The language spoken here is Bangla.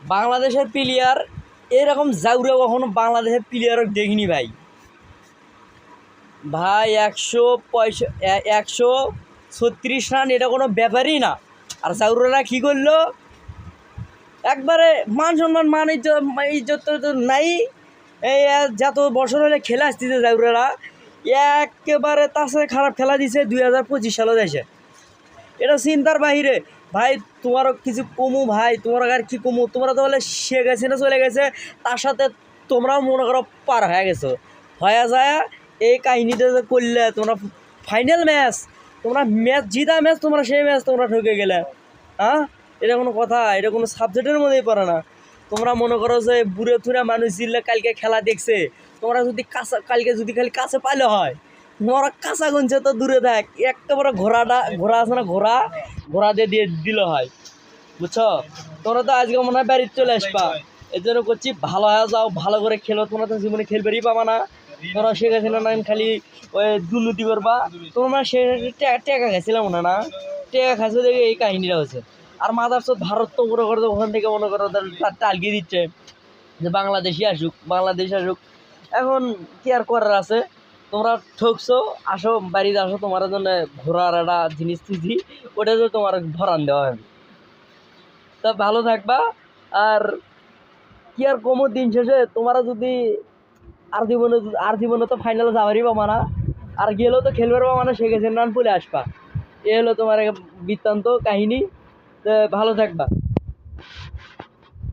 বাংলাদেশের প্লেয়ার এরকম জাউরে কখনো বাংলাদেশের প্লেয়ার দেখিনি ভাই। ভাই, একশো পয়সা একশো ছত্রিশ রান, এটা কোনো ব্যাপারই না। আর জাউরেরা কী করল? একবারে মান সম্মান, মান ইজ্জত ইজ্জত তো নাই। এই যত বছর হলে খেলে আসতেছে জাউরেরা, একেবারে তার সাথে খারাপ খেলা দিছে দুই হাজার পঁচিশ সালে দেশে। এটা চিন্তার বাহিরে। ভাই, তোমারও কিছু কমু ভাই, তোমার আর কি কমু? তোমরা তো বলে সে গেছে না চলে গেছে, তার সাথে তোমরাও মনে করো পার হয়ে গেছো। হয়ে যায় এই কাহিনিটা যে করলে, তোমরা ফাইনাল ম্যাচ তোমরা ম্যাচ জিতা ম্যাচ তোমরা সেই ম্যাচ তোমরা ঠকে গেলে। হ্যাঁ এটা কোনো কথা, এটা কোনো সাবজেক্টের মধ্যেই পড়ে না। তোমরা মনে করো যে বুড়ে থুরে মানুষ জিল্লে কালকে খেলা দেখছে, তোমরা যদি কাঁচা, কালকে যদি খালি কাছে পাইলে হয়, তোমরা কাঁচা গুনছে তো দূরে থাক একেবারে ঘোড়াটা, ঘোড়া আছে না ঘোড়া ঘোড়া দিয়ে দিয়ে দিলে হয়। বুঝছ? তোরা তো আজকে মনে হয় বাড়িতে চলে আসবা। এর জন্য করছি, ভালো হয়ে, যাও, ভালো করে খেলো। তোমরা তো জীবনে খেলবেরই পাবা না। তোমরা শেখ হাসিনা নাম খালি ওই দুর্নীতি করবা। তোমরা সে টেকা খাইছিলাম মনে না? টেকা খাইছো দেখে এই কাহিনীটা হচ্ছে আর মাদার চোদ ভারত তো মনে করো ওখান থেকে মনে করো তার টালগিয়ে দিচ্ছে। যে বাংলাদেশি আসুক, বাংলাদেশ আসুক। এখন কি আর করার আছে? তোমরা ঠকছো, আসো বাড়িতে আসো, তোমার জন্য ঘোরার একটা জিনিস তুজি ওটা তো তোমার ভরান দেওয়া হবে। তা ভালো থাকবা, আর কি আর কমো দিন শেষে, তোমরা যদি আর জীবনে আর জীবনে তো ফাইনালে যাবারই পাবা না, আর গেলেও তো খেলবার পাবা না হাসিনা রান পলে আসবা। এ হলো তোমার বৃত্তান্ত কাহিনী। তো ভালো থাকবা।